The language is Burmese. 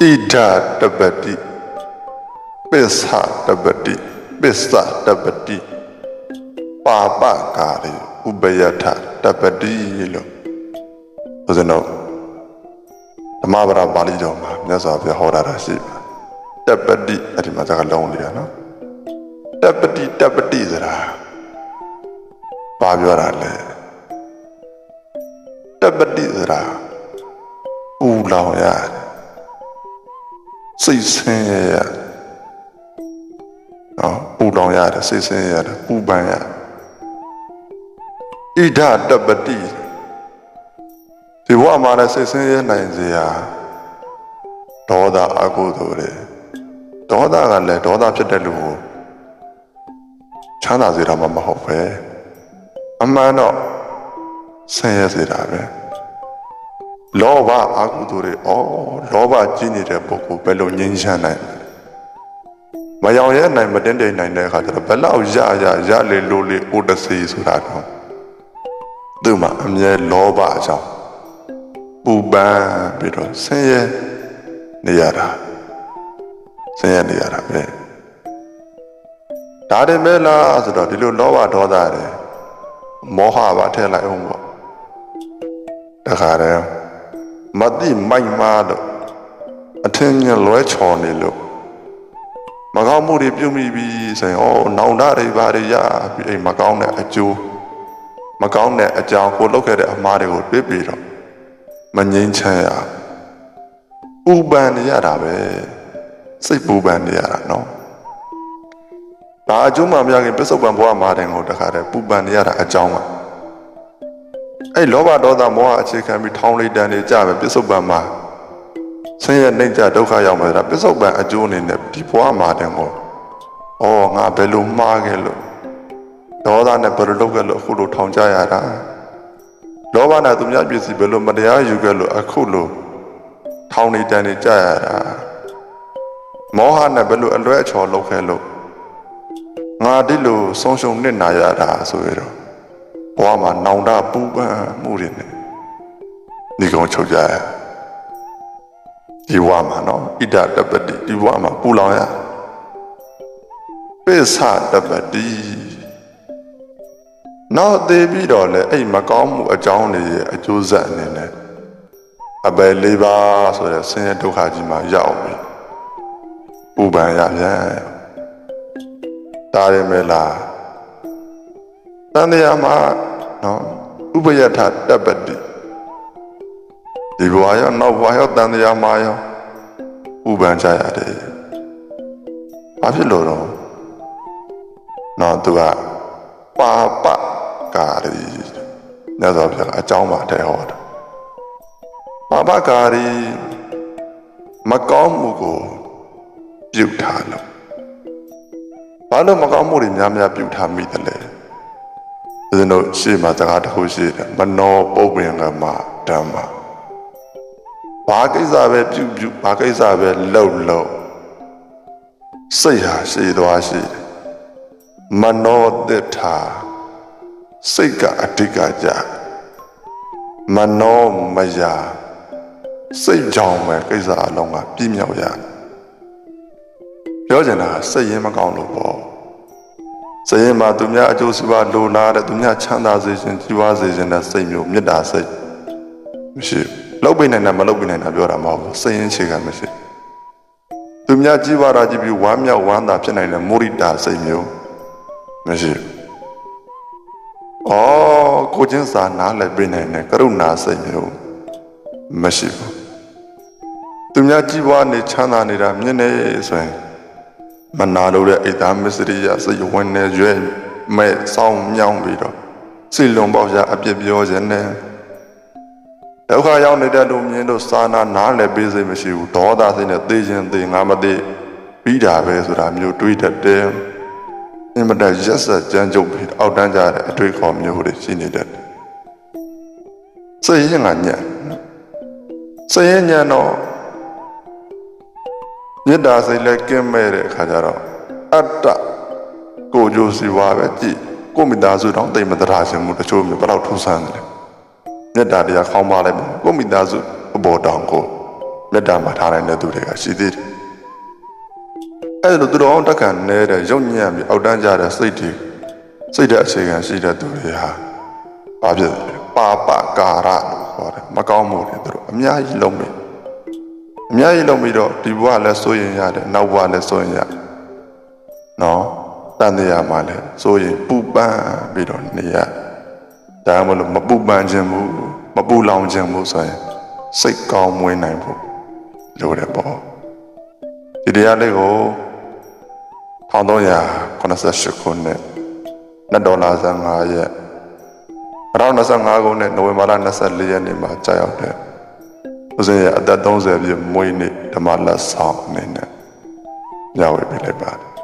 ဣဒတပတိပစ္စတပတိပစ္စတပတိပါပကာရိဥပယထတပတိလို့ဘုဇနောဓမ္မပဒပါဠိတော်မှာမြတ်စွာဘုရားဟောတာတာရှိပါတပတိအဲ့ဒီမှာစကားလုံးလေးရနော်တပတိတပတိဆိုတာဘာပြောတာလဲတပတိဆိုတာပူလောင်ရတယ် စိတ်ဆင်းရဲရနော်ပူလောင်ရတယ်စိတ်ဆင်းရဲရတယ်ပူပန်ရဣဒတပတိဒီဘဝမှာလည်းစိတ်ဆင်းရဲနိုင်စေရာဒေါသအကုသိုလ်တွေဒေါသကလည်းဒေါသဖြစ်တဲ့လူကိုချမ်းသာစေတာမှမဟုတ်ပဲအမှန်တော့ဆင်းရဲစေတာပဲ လောဘအကုသိုလ်တွေဩလောဘကြီးနေတဲ့ပုဂ္ဂိုလ်ဘယ်လိုငြိမ်းချမ်းနိုင်လဲမယောင်ရဲနိုင်မတင်းတိမ်နိုင်တဲ့အခါကျတော့ဘယ်လောက်ရရရလေလိုလေအိုတစီဆိုတာတော့သူ့မှာအမြဲလောဘအကြောင်းပူပန်ပြီးတော့ဆင်းရဲနေရတာဆင်းရဲနေရတာပဲဒါတည်းမဲ့လားဆိုတော့ဒီလိုလောဘဒေါသတွေမောဟပါထည့်လိုက်အောင်ပေါ့တခါတည်း မတိမိုက်မာတော့အထင်မြင်လွဲချော်နေလို့မကောင်းမှုတွေပြုမိပြီဆိုရင်ဩနောင်တတွေဘာတွေရပြီးအိမ်မကောင်းတဲ့အကျိုးမကောင်းတဲ့အကြောင်းကိုလုပ်ခဲ့တဲ့အမှားတွေကိုတွေးပြီးတော့မငြိမ်းချမ်းရပူပန်နေရတာပဲစိတ်ပူပန်နေရတာနော်ဒါအကျိုးမှမရခင်ပစ္စုပန်ဘဝမှာတင်ကိုတခါတည်းပူပန်နေရတာအကြောင်းပါ အဲ့လောဘဒေါသမောဟအခြေခံပြီးထောင်းလိုက်တန်နေကြပဲပစ္စုပန်မှာဆင်းရဲနှိမ့်ကြဒုက္ခရောက်မှာဒါပစ္စုပန်အကျိုးအနေနဲ့ဒီဘဝမှာတင်ကိုဩငါဘယ်လိုမှားခဲ့လို့ဒေါသနဲ့ဘယ်လိုလုပ်ခဲ့လို့အခုလိုထောင်ကြရတာလောဘနဲ့သူများပစ္စည်းဘယ်လိုမတရားယူခဲ့လို့အခုလိုထောင်နေတန်နေကြရတာမောဟနဲ့ဘယ်လိုအလွဲအချော်လုပ်ခဲ့လို့ငါဒီလိုဆုံးရှုံးနစ်နာရတာဆိုရတော့ ဘဝမှာနောင်တပူပန်မှုတွေနဲ့ဒီကောင်ချုပ်ကြရဒီဘဝမှာနော်ဣဒတပတိဒီဘဝမှာပူလောင်ရပိဿတပတိနောက်သေးပြီးတော့လေအဲ့မကောင်းမှုအကြောင်းတွေရဲ့အကျိုးဆက်အနေနဲ့အပယ်လေးပါဆိုတဲ့ဆင်းရဲဒုက္ခကြီးမှာရောက်ပြီပူပန်ရပြန်ဒါရမဲလား တန်တရားမှာနော်ဥပယထတပတိဒီဘဝရောနောက်ဘဝရောတန်တရားမှာရောဥပန်ကြရတယ်ဘာဖြစ်လို့တော့နော်သူကပါပကာရီညသောပြအကြောင်းပါတဲ့ဟောတာပါပကာရီမကောင်းမှုကိုပြုထားလို့ဘာလို့မကောင်းမှုတွေများများပြုထားမိတယ်လဲ ဦးဇင်းတို့ရှေ့မှာစကားတစ်ခုရှိတယ်မနောပုပ္ပင်ကမဓမ္မဘာကိစ္စပဲပြုပြုဘာကိစ္စပဲလှုပ်လှုပ်စိတ်ဟာရှိသွားရှိတယ်မနောတ္ထာစိတ်ကအဓိကကြမနောမယာစိတ်ကြောင့်ပဲကိစ္စအလုံးကပြည့်မြောက်ရပြောချင်တာစိတ်ရင်းမကောင်းလို့ပေါ့ စိတ်ရင်းမှာသူများအကျိုးစီးပွားလိုလားတဲ့သူများချမ်းသာစေခြင်းကြီးပွားစေခြင်းတဲ့စိတ်မျိုးမေတ္တာစိတ်မရှိဘူးလောက်ပိနိုင်တာမလောက်ပိနိုင်တာပြောတာမဟုတ်ဘူးစိတ်ရင်းခြေကမရှိသူများကြီးပွားတာကြည့်ပြီးဝမ်းမြောက်ဝမ်းသာဖြစ်နိုင်တဲ့မုရိတာစိတ်မျိုးမရှိဘူး။အော်ကိုချင်းစာနားလည်းပြနိုင်တယ်ကရုဏာစိတ်မျိုးမရှိဘူး။သူများကြည်ပွားနေချမ်းသာနေတာမြင်နေဆိုရင် မနာလို့တဲ့အိတ်သားမစ္စရိယစိတ်ဝင်နေရွဲ့မဲ့စောင်းမြောင်းပြီးတော့စိတ်လုံးပေါက်ရအပြစ်ပြောခြင်းနဲ့ဒုက္ခရောက်နေတဲ့လူမြင်လို့စာနာနားလည်းပေးစိတ်မရှိဘူးဒေါသစိတ်နဲ့သိခြင်းသိငါမသိပြီးတာပဲဆိုတာမျိုးတွေးတတ်တယ်။အင်မတန်ရက်ဆက်ကြမ်းကြုတ်ပြီးအောက်တန်းကြတဲ့အတွေ့အခေါ်မျိုးတွေရှိနေတယ်။စိတ်ရင်ကညံ့စိတ်ရင်ညံ့တော့ မေတ္တာစိတ်လည်းကင်းမဲ့တဲ့အခါကျတော့အတ္တကိုကြိုးစီဝါပဲကြည့်ကိုမိသားစုတောင်တိတ်မတရားခြင်းမှုတချို့မျိုးဘယ်တော့ထူးဆန်းတယ်။မေတ္တာတရားခေါင်းပါလိုက်ကိုမိသားစုအပေါ်တောင်ကိုမမေတ္တာမှာထားနိုင်တဲ့သူတွေကရှိသေးတယ်အဲ့လိုသူတော်အောင်တက်ခံနေတဲ့ရုပ်ညံ့ပြီးအောက်တန်းကြတဲ့စိတ်တွေစိတ်တဲ့အခြေခံရှိတဲ့သူတွေဟာဘာဖြစ်လဲပါပကာရလို့ခေါ်တယ်မကောင်းမှုတွေသူတို့အများကြီးလုံးပြီ အများကြီးလုံးပြီးတော့ဒီဘဝလည်းစိုးရင်ရတယ်နောက်ဘဝလည်းစိုးရင်ရနော်တန်တရားမှာလည်းစိုးရင်ပူပန်ပြီးတော့နေရဒါမှမဟုတ်မပူပန်ခြင်းဘူးမပူလောင်ခြင်းဘူးဆိုရင်စိတ်ကောင်းမွေးနိုင်ဖို့လိုတယ်ပေါ့ဒီတရားလေးကို1388ခုနှစ်နှစ်ဒေါ်လာ15ရက်2025ခုနှစ်နိုဝင်ဘာလ24ရက်နေ့မှာကြာရောက်တဲ့ ဦးဇင်းရဲ့အသက်30ပြည့်မွေးနေ့ဓမ္မလက်ဆောင်အနေနဲ့ညဝေပေးလိုက်ပါတယ်